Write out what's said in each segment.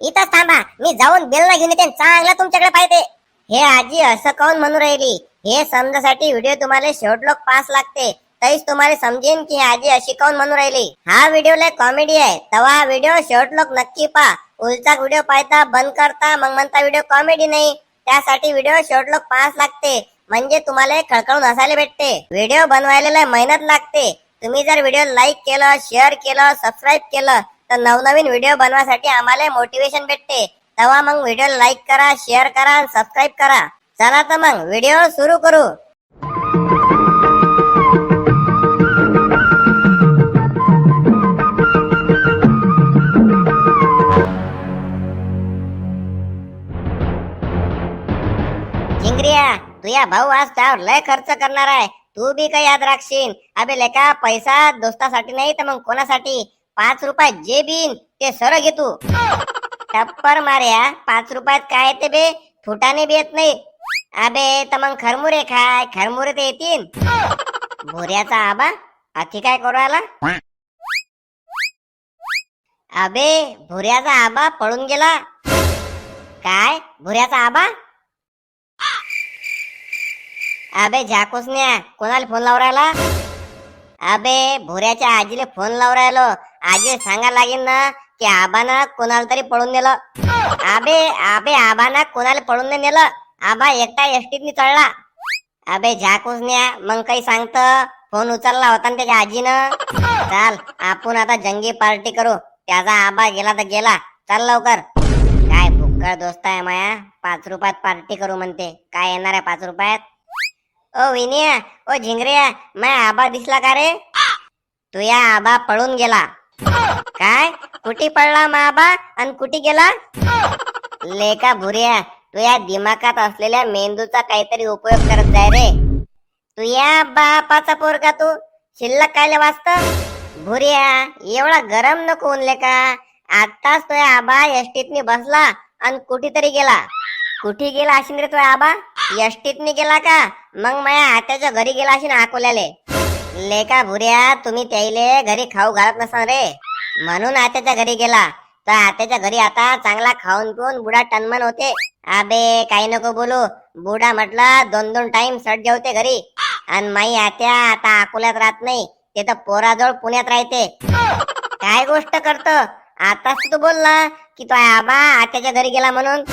इथंच थांबा. मी जाऊन बेलला घेऊन येते चांगला तुमच्याकडे पाहिजे हे आजी असं काऊन म्हणू राहिली? हे समजासाठी व्हिडिओ तुम्हाला शेवट लोक पास लागते. तरीच तुम्हाला समजेन की आजी अशी काऊन म्हणू राहिली? हा व्हिडिओ लय कॉमेडी आहे. तवा हा व्हिडिओ शेवट लोक नक्की पहा. उलचा व्हिडिओ पाहता बंद करता मग म्हणता व्हिडिओ कॉमेडी नाही. त्यासाठी व्हिडिओ शॉर्ट लोक पास लागते. म्हणजे तुम्हाला खळखळून हसायला भेटते. व्हिडिओ बनवायला लय मेहनत लागते. तुम्ही जर व्हिडिओ लाईक केलं शेअर केलं सबस्क्राईब केलं तर नवनवीन व्हिडिओ बनवासाठी आम्हाला मोटिवेशन भेटते. तेव्हा मग व्हिडिओ लाईक करा शेअर करा सबस्क्राईब करा. चला तर मग व्हिडिओ सुरू करू. चिंगरिया तुझ्या भाऊ आज त्यावर लय खर्च करणार आहे. तू बी काही याद राखशील? अबे लेका पैसा दोस्तासाठी नाही तर मग कोणासाठी? पाच रुपयात जे बिन ते सर घे तू. टप्पर मार्या पाच रुपयात काय येते बे? फुटाने बी येत नाही. अबे तर मग खरमुरे खाय. खरमुरे ते येतील. भोऱ्याचा आबा अति काय करू आला? अबे भुऱ्याचा आबा पळून गेला. काय? भुऱ्याचा आबा? अबे झाकुसन्या कोणाला फोन लावरायला राहिला? अबे भोऱ्याच्या आजीला फोन लावून राहिलो. आजी सांगा लागेल ना की आबानं कोणाला तरी पळून नेलं. अबे अबे आबानं कोणाला पळून नाही नेलं. आबा एकटा एसटीतनी चढला. अबे झाकुसन्या मग काही सांगत. फोन उचलला होता ना त्याच्या आजीनं. चाल आपण आता जंगी पार्टी करू. त्याचा आबा गेला तर गेला. चल लवकर. काय भुक्कळ दोस्त आहे माया. पाच रुपयात पार्टी करू म्हणते. काय येणार आहे पाच रुपयात? ओ विनिया ओ झिंगऱ्या माय आबा दिसला का रे? तू या आबा पळून गेला. काय? कुठे पडला मा आबा? आणि कुठे गेला? लेका भुऱ्या तू या दिमागात असलेल्या मेंदूचा काहीतरी उपयोग करत जाय रे. तू या बापाचा पोरका तू? शिल्लक कायले वाचत? भुऱ्या एवढा गरम नको उनले का? आताच तो आबा एसटीतनी बसला आणि कुठेतरी गेला. कुठे गेला असेल रे तो आबा? यष्टीतनी गेला का? मग माया आत्याच्या घरी गेला असेल अकोल्याले. लेका भुऱ्या तुम्ही त्याईले घरी खाऊ घालत नसा रे. म्हणून आत्याच्या घरी गेला. तर आत्याच्या घरी आता चांगला खाऊन पिऊन बुडा टनमन होते. अबे काही नको बोलू. बुडा म्हटला दोन दोन टाइम सट जेवते घरी. आणि माई आत्या आता अकोल्यात राहत नाही. ते तर पोराजवळ पुण्यात राहते. काय गोष्ट करतो? आताच तू बोलला की तो आबा आत्याच्या घरी गेला म्हणून.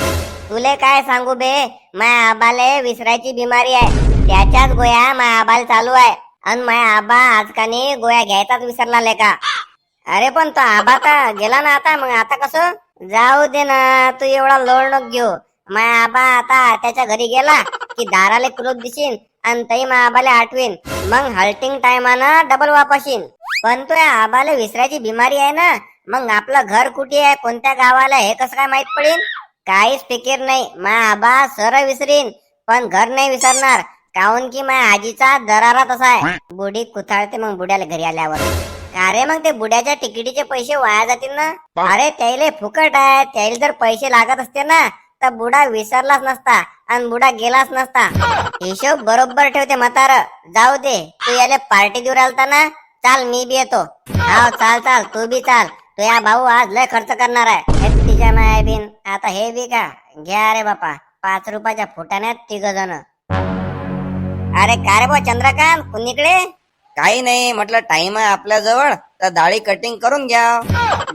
तुले काय सांगू बे? माय आबाले विसरायची बिमारी आहे. त्याच्याच गोया माय आबाल चालू आहे. आणि माय आबा आजकाने गोया घ्यायचाच विसरला लेका अरे पण तो आबा तर गेला ना आता मग आता कसं? जाऊ दे ना तू एवढा लोड नको घेऊ. माय आबा आता त्याच्या घरी गेला की दाराले क्रोध दिशीन आणि तई माय आबाले आठवीन. मग हल्टिंग टायमानं डबल वापस येईन पण तो या आबाले विसरायची बिमारी आहे ना? मग आपलं घर कुठे आहे? कोणत्या गावाला हे कसं काय माहीत पडेल काहीच फिकीर नाही. मा आबा सर विसरीन. पण घर नाही विसरणार. काऊन की माझ्या आजीचा दरारा तसा आहे. बुडी कुथाळते मग बुड्याला घरी आल्यावर. अरे मग ते बुड्याच्या तिकिटीचे पैसे वाया जातील ना? अरे त्याले फुकट आहे. त्याला जर पैसे लागत असते ना तर बुडा विसरलाच नसता आणि बुडा गेलाच नसता. हिशोब बरोबर ठेवते म्हातार. जाऊ दे. तू याला पार्टी देऊ राहिलता ना चाल मी बी येतो. हा चाल चाल. तू बी चाल. तू या भाऊ आज लय खर्च करणार आहे. तिच्या आता हे बी का घ्या रे बापा पाच रुपयाच्या फुटाण्यात तिघ जण. अरे का रे बा चंद्रकांत कुणीकडे काही नाही म्हटलं टाइम आहे आपल्या जवळ तर दाढी कटिंग करून घ्या.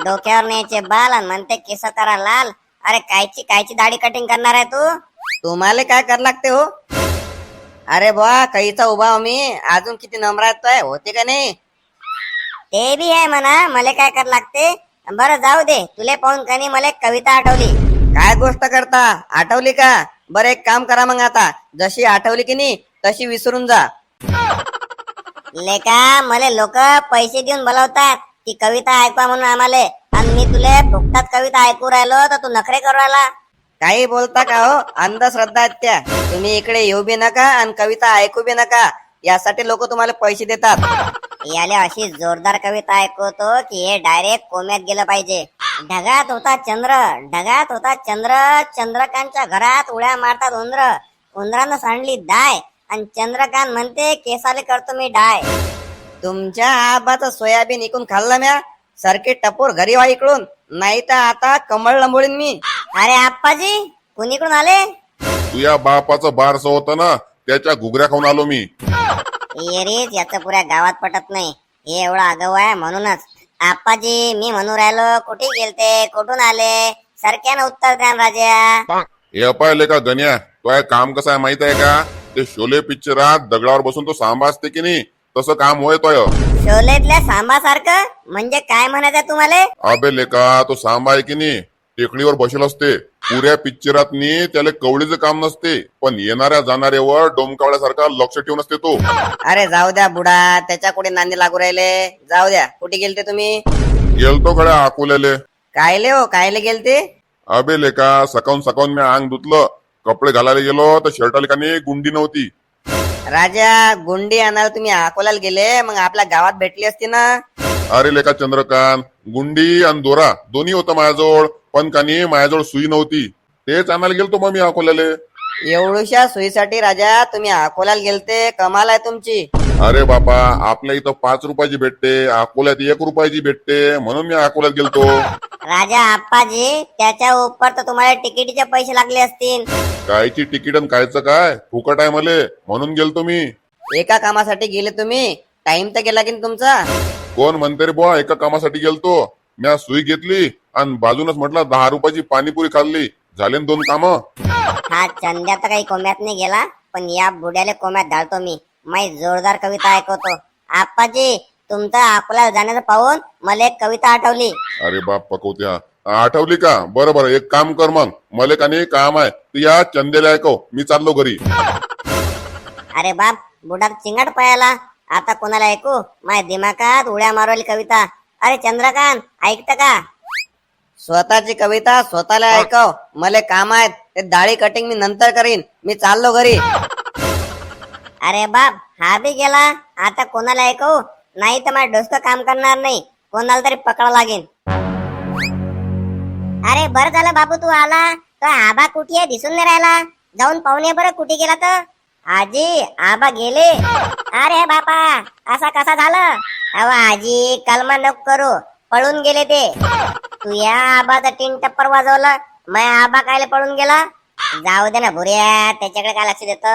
डोक्यावर न्यायचे बाल आणि म्हणते केस करा लाल. अरे कायची कायची दाढी कटिंग करणार आहे तू? तुम्हाला काय कर लागते हो? अरे बुवा काहीचा उभा मी अजून किती नम्रात आहे होते का नाही? ते बी आहे म्हणा मला काय कर लागते? बरं जाऊ दे. तुले पाहून कनी मला एक कविता आठवली. काय गोष्ट करता? आठवली का? बरं एक काम करा मग आता. जशी आठवली की नाही तशी विसरून जा. लेका मला लोक पैसे देऊन बोलवतात. ती कविता ऐकवा म्हणून आम्हाला. आणि मी तुले फुकटात कविता ऐकू राहिलो तर तू नखरे करू राहिला. काही बोलता का हो? अंधश्रद्धा आहेत त्या. तुम्ही इकडे येऊ बी नका आणि कविता ऐकू बी नका. यासाठी लोक तुम्हाला पैसे देतात. याले अशी जोरदार कविता ऐकवतो की हे डायरेक्ट कोम्यात गेलं पाहिजे. ढगात होता चंद्र ढगात होता चंद्र चंद्रकांतच्या घरात उड्या मारतात उंदर. उंदरानं सांडली दाय आणि चंद्रकांत म्हणते केसाले करतो मी डाय. तुमच्या आबाचं सोयाबीन इकून खाल्लं म्या? सारखे टपोर घरी वा इकडून. नाही तर आता कमळ लंबोळीन मी. अरे आप्पाजी कुणीकडून आले? तुझ्या बापाचं बारसं होतं ना त्याच्या घुगऱ्या खाऊन आलो मी. येरीच याचं पुऱ्या गावात पटत नाही. हे एवढं आगाऊ आहे म्हणूनच. आप्पाजी मी म्हणून राहिलो कुठे गेलते? कुठून आले? सरक्यानं उत्तर द्या ना राजा. हे पाहिले का गण्या? तो आहे काम कसं आहे माहीत आहे का? ते शोले पिक्चरात दगडावर बसून तो सांबा असते की नाही? तसं काम होय तो शोलेतल्या सांबासारखं म्हणजे काय म्हणायचं तुम्हाला? अबे लेका तो सांबा आहे की नाही? टेकडीवर बसेल असते. पुऱ्या पिक्चरात त्याला कवडीचं काम नसते. पण येणाऱ्या जाणाऱ्यावर डोमकावल्यासारखा लक्ष ठेवून असते तो. अरे जाऊ द्या बुडा त्याच्या कुठे नांदी लागू राहिले? जाऊ द्या कुठे गेलते तुम्ही? गेलतो खड्या अकोल्याले. कायले हो कायले गेलते? अबे लेका सकाळून सकाळून मी अंग धुतलं. कपडे घालायला गेलो तर शर्टाला का गुंडी नव्हती. राजा गुंडी आणायला तुम्ही अकोल्याला गेले? मग आपल्या गावात भेटली असती ना? अरे लेका चंद्रकांत गुंडी आणि दोरा दोन्ही होतं माझ्याजवळ पण का नाही माझ्याजवळ सुई नव्हती. तेच आणायला गेलतो मग मी अकोल्याले. एवढूशा सोयीसाठी राजा तुम्ही अकोल्याला गेलते कमाल आहे तुमची. अरे बाबा आपल्या इथं पाच रुपयाची भेटते अकोल्यात एक रुपयाची भेटते म्हणून मी अकोल्यात गेलतो. राजा आप्पाजी त्याच्या उपर तर तुम्हाला तिकिटीचे पैसे लागले असतील. कायची तिकीट आणि कायचं काय? फुकट आहे मले म्हणून गेलतो मी. एका कामासाठी गेले तुम्ही टाइम तर गेला की तुमचा? कोण म्हणते रे बुवा एका कामासाठी गेलतो. मी सुई घेतली आणि बाजूनच म्हटलं दहा रुपयाची पाणीपुरी खाल्ली. झाले न दोन कामं. हा चंद्या तर काही कोम्यात नाही गेला पण या बुड्याले कोम्यात धाडतो मी. माही जोरदार कविता ऐकवतो. आप्पाजी तुमचं अकोल्याला जाण्याचं पाहून मला एक कविता आठवली. अरे बाप पकवत्या. आठवली का? बरं बरं एक काम कर मग. मले का नाही काम आहे. तू या चंदेला ऐकव. मी चाललो घरी. अरे बाप बुडात चिंगाट पळाला आता कोणाला ऐकू? माझ्या दिमागात उड्या मारवली कविता. अरे चंद्रकांत ऐकत का? स्वतःची कविता स्वतःला ऐकव. मला काम आहेत. ते दाढी कटिंग मी नंतर करीन. मी चाललो घरी. अरे बाप हा बी गेला. आता कोणाला ऐकू? नाही तर माझं डोसकं काम करणार नाही. कोणाला तरी पकडा लागेल. अरे बर झालं बाबू तू आला. तो आबा कुठे दिसून नाही राहिला. जाऊन पाहुणे बरं कुठे गेला तर? आजी आबा गेले. अरे बापा असा कसा झालं? अव आजी कलमा नको करू. पळून गेले ते. तू या आबाचा टीन टप्पर वाजवलं. मग आबा कायला पळून गेला? जाऊ दे ना भुऱ्या त्याच्याकडे काय लक्ष देत?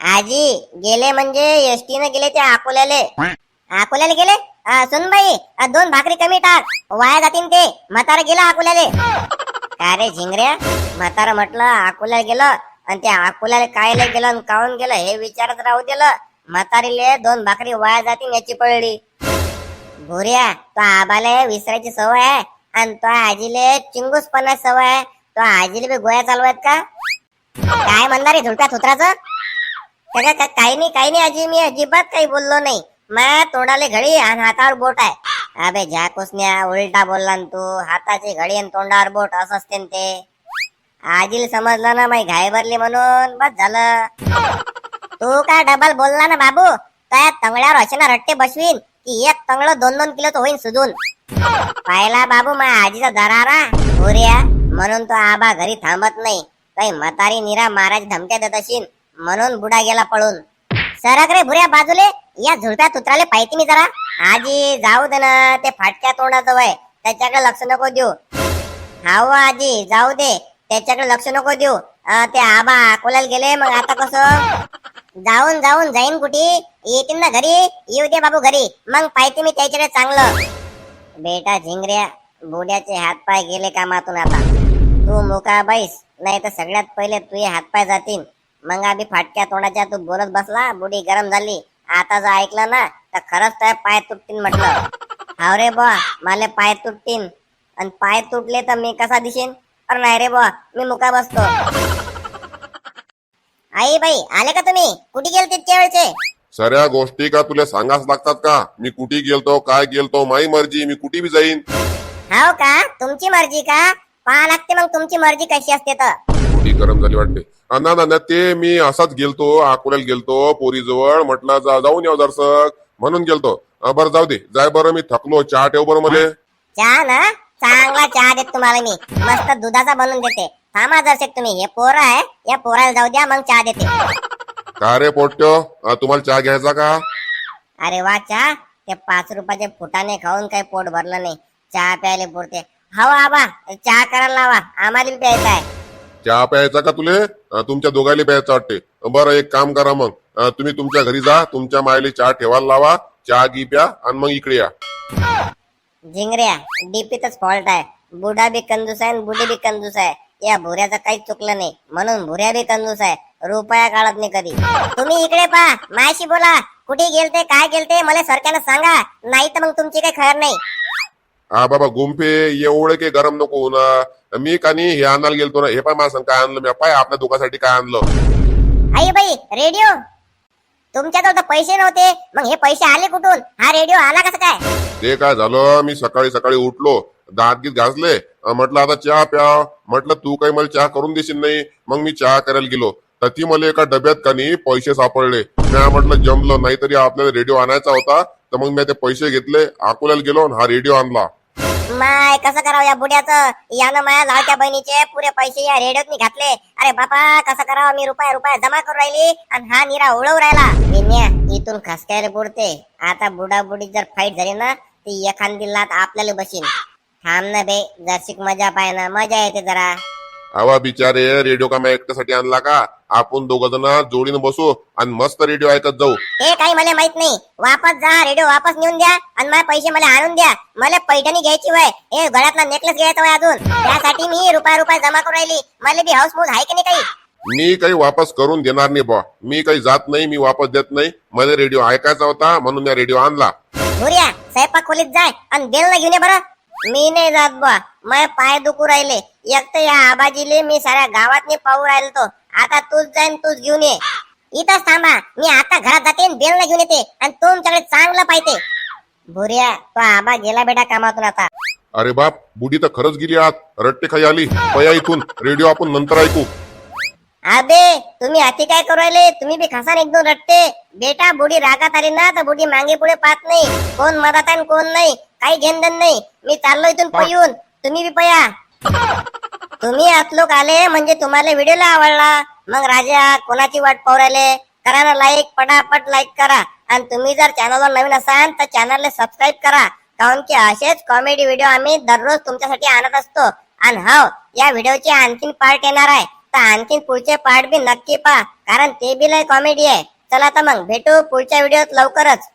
आजी गेले म्हणजे एसटी न गेले ते अकोल्याले. अकोल्याला गेले? सुनबाई सुन बाई दोन भाकरी कमी टाक. वाया जातीन ते. म्हातारा गेला अकोल्याले. काय रे झिंगऱ्या? म्हातारा म्हटलं अकोल्याला गेलं. आणि ते अकोल्याला कायला गेलं आणि काऊन गेलं हे विचारत राहू दिलं. म्हातारीले दोन भाकरी वाया जातील याची पडली भुऱ्या तो आबाले विसरायची सवय आहे आणि तो आजीले चिंगूसपणा सवय आहे. तो आजीले बी गोळ्या चालवायत का? काय म्हणणार आहे झुलत्या थुत्राचं? का- का- काही नाही काही नाही आजी मी अजिबात काही बोललो नाही. मा तोंडाले घडी आणि हातावर बोट आहे. अबे झाकुसन्या उलटा बोलला न तू हाताची घडी आणि तोंडावर बोट असं असते न ते. आजीला समजलं ना माई घाई भरली म्हणून बस झालं. तू काय डबल बोलला ना बाबू? त्या तंगड्यावर असे ना रट्टे बसवीन की एक तंगड दोन दोन किलो होईन सुजून. पाहिला बाबू मा आजीचा दरारा? भुऱ्या म्हणून तो आबा घरी थांबत नाही. काही म्हातारी निरा महाराज धमक्या देत असीन म्हणून बुडा गेला पळून. सरक रे भुऱ्या बाजूले या झुलत्या तुत्राले पाहिजे मी जरा. आजी जाऊ दे ना ते फाटक्या तोंडाचं वय त्याच्याकडे लक्ष नको देऊ. हाव आजी जाऊ दे. त्याच्याकडे लक्ष नको देऊ. ते आबा अकोल्याला गेले मग आता कसं? जाऊन जाऊन जाईन कुठे? येतील ना घरी? येऊ दे बाबू घरी. मग पाहिजे मी त्याच्याकडे चांगलं. बेटा झिंगऱ्या बुड्याचे हातपाय गेले कामातून आता. तू मुका बैस नाही तर सगळ्यात पहिले तुझे हातपाय जातील. मग आधी फाटक्या तोंडाच्या तू बोलत बसला बुडी गरम झाली. आता जर ऐकलं ना तर खरंच तर पाय तुटतील म्हटलं. हाव रे बा मला पाय तुटतील. आणि पाय तुटले तर मी कसा दिसेन? अरे नाही रे बा मी मुका बसतो. आई बाई आले का तुम्ही? कुठे गेले तितक्या वेळचे? सगळ्या गोष्टी का तुला सांगाच लागतात का? मी कुठे गेलतो काय गेलतो माही मर्जी मी कुठे बी जाईन. हाव का? तुमची मर्जी का? पहा लागते मग तुमची मर्जी कशी असते तर. कुठे गरम झाली वाटते. अं, ना ना ना ते मी असाच गेलतो अकोल्याला गेलतो पोरीजवळ म्हटलं जा जाऊन याव दर्शक म्हणून गेलतो. अं, बरं जाऊ दे. जाय बरं मी थकलो. चहा ठेव बरं मले. चहा ना? चांगला चहा देत तुम्हाला मी. मस्त दुधाचा बनवून देते. थांबा जरशेक तुम्ही. हे पोरं आहे. या पोराला जाऊ द्या मग चहा देते. का रे पोट्यो? अं, तुम्हाला चहा घ्यायचा का? अरे वा चहा? ते पाच रुपयाचे फुटाने खाऊन काही पोट भरलं नाही. चहा प्यायले पुरते. हवा आबा चहा करायला लावा. आम्हाला बी प्यायचा आहे. चहा प्यायचा का तुले? अं, तुमच्या दोघायला प्यायचं वाटते. बरं एक काम करा मग. अं, तुम्ही तुमच्या घरी जा. तुमच्या मायले चहा ठेवायला लावा. चहा गी प्या आणि मग इकडे या. झिंगऱ्या डीपीतच फॉल्ट आहे. बुडा बी कंजूस आहे बुडी बी कंजूस आहे. या भुऱ्याचं काहीच चुकलं नाही. म्हणून भुऱ्या बी कंजूस आहे. रुपया काढत नाही कधी. तुम्ही इकडे पहा. मायाशी बोला. कुठे गेलते काय गेलते मला सरकारनं सांगा. नाही तर मग तुमची काही खबर नाही. हा बाबा गुंफे एवढे काही गरम नको होणार मी का नाही हे आणायला गेलतो ना. हे पाय मला सांग काय आणलं मी. पाय आपल्या दुकानासाठी काय आणलं. आई बाई रेडिओ. तुमच्याजवळ तर पैसे नव्हते. मग हे पैसे आले कुठून? हा रेडिओ आला कसं काय? ते काय झालं? मी सकाळी सकाळी उठलो दात गीत घासले म्हटलं आता चहा प्या म्हटलं तू काही मला चहा करून देशील नाही. मग मी चहा करायला गेलो. तर ती मला एका डब्यात का नाही पैसे सापडले. मी म्हटलं जमलं नाहीतरी आपल्याला रेडिओ आणायचा होता. तर मग मी ते पैसे घेतले अकोल्याला गेलो हा रेडिओ आणला. माय कसं करावं या बुड्याचं? यानं माया लाडक्या बहिणीचे पुरे पैसे या रेडिओत घातले. अरे बापा कसं करावं? मी रुपया रुपया जमा करून राहिली आणि हा निरा उडवू राहिला. इथून खसकायला बुडते. आता बुडा बुडी जर फाईट झाली ना ती एखादी लात आपल्याला बशीन. थांब ना बे जरशिक मजा पाय ना मजा येते जरा. आवा बिचारे रेडिओ का मी एकट्यासाठी आणला का? आपण दोघ जण जोडीनं बसू आणि मस्त रेडिओ ऐकत जाऊ. हे काही मला माहीत नाही. वापस जा रेडिओ वापस नेऊन द्या आणि माझे पैसे मला आणून द्या. मला पैठणी घ्यायची वय. हे गळ्यातला नेकलेस घ्यायचा वय अजून. त्यासाठी मी रुपया रुपया जमा करून राहिली. मला बी हाऊस आहे की नाही काही? मी काही वापस करून देणार नाही बा. मी काही जात नाही मी वापस देत नाही. मला रेडिओ ऐकायचा होता म्हणून मी रेडिओ आणला. भुऱ्या स्वयंपाक खोलीत जाय आणि बेल घेऊन ये बरं. मी नाही जात बा मग पाय दुखू राहिले. एक तर या आबाजीले मी साऱ्या गावात पाहू राहिलो तो आता तूच जाईन तूच घेऊन ये. इथंच थांबा. मी आता घरात जाते बेल ना घेऊन येते आणि तुमच्याकडे चांगलं पाहिजे भुऱ्या तो आबा गेला बेटा कामातून आता. अरे बाप बुडी तर खरंच गेली आत. रट्टे खाई आली. पया इथून. रेडिओ आपण नंतर ऐकू. अबे तुम्ही अति काय करू राहिले? तुम्ही बी खसान एकदम रट्टे. बेटा बुडी रागात आली ना तर बुडी मागे पुढे पाहत नाही. कोण मदत आहे आणि कोण नाही. काही घेणदेण नाही. मी चाललो इथून पळून. तुम्ही बी पया. तुम्ही आत लोक आले म्हणजे तुम्हाला व्हिडिओला आवडला. मग राजा कोणाची वाट पाहू राहिले? करा ना लाईक पटापट लाईक करा. आणि तुम्ही जर चॅनलवर नवीन असाल तर चॅनलला सबस्क्राईब करा. कारण की असेच कॉमेडी व्हिडिओ आम्ही दररोज तुमच्यासाठी आणत असतो. आणि हो या व्हिडिओचे आणखीन पार्ट येणार आहे. तर आणखीन पुढचे पार्ट बी नक्की पहा कारण ते बी लय कॉमेडी आहे. चला तर मग भेटू पुढच्या व्हिडिओत लवकरच.